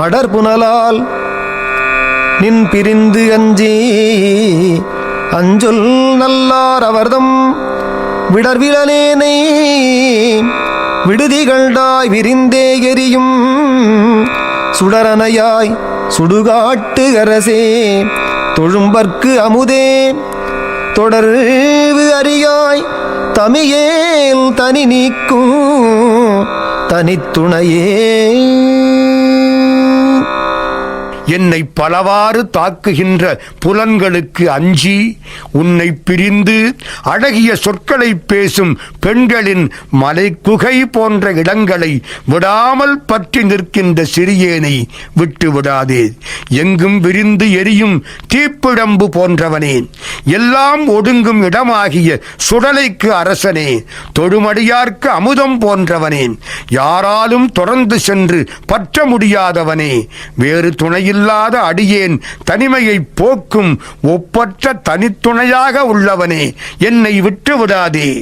அடர்புனலால் நின் பிரிந்து அஞ்சி அஞ்சொல் நல்லார் அவர்தம் விடர்விழலேனை விடுதிகள்டாய் விரிந்தே எரியும் சுடரனையாய் சுடுகாட்டு அரசே தொழும்பற்கு அமுதே தொடர்வு அறியாய் தமியேல் தனி நீக்கும் தனித்துணையே. என்னை பலவாறு தாக்குகின்ற புலன்களுக்கு அஞ்சி உன்னை பிரிந்து அழகிய சொற்களை பேசும் பெண்களின் மலைக்குகை போன்ற இடங்களை விடாமல் பற்றி நிற்கின்ற சிறியேனை விட்டு விடாதே. எங்கும் விரிந்து எரியும் தீப்பிழம்பு போன்றவனே. எல்லாம் ஒடுங்கும் இடமாகிய சுடலைக்கு அரசனே. தொழுமடியார்க்கு அமுதம் போன்றவனே. யாராலும் தொடர்ந்து சென்று பற்ற முடியாதவனே. வேறு இல்லாத அடியேன் தனிமையை போக்கும் ஒப்பற்ற தனித்துணையாக உள்ளவனே. என்னை விட்டு விடாதே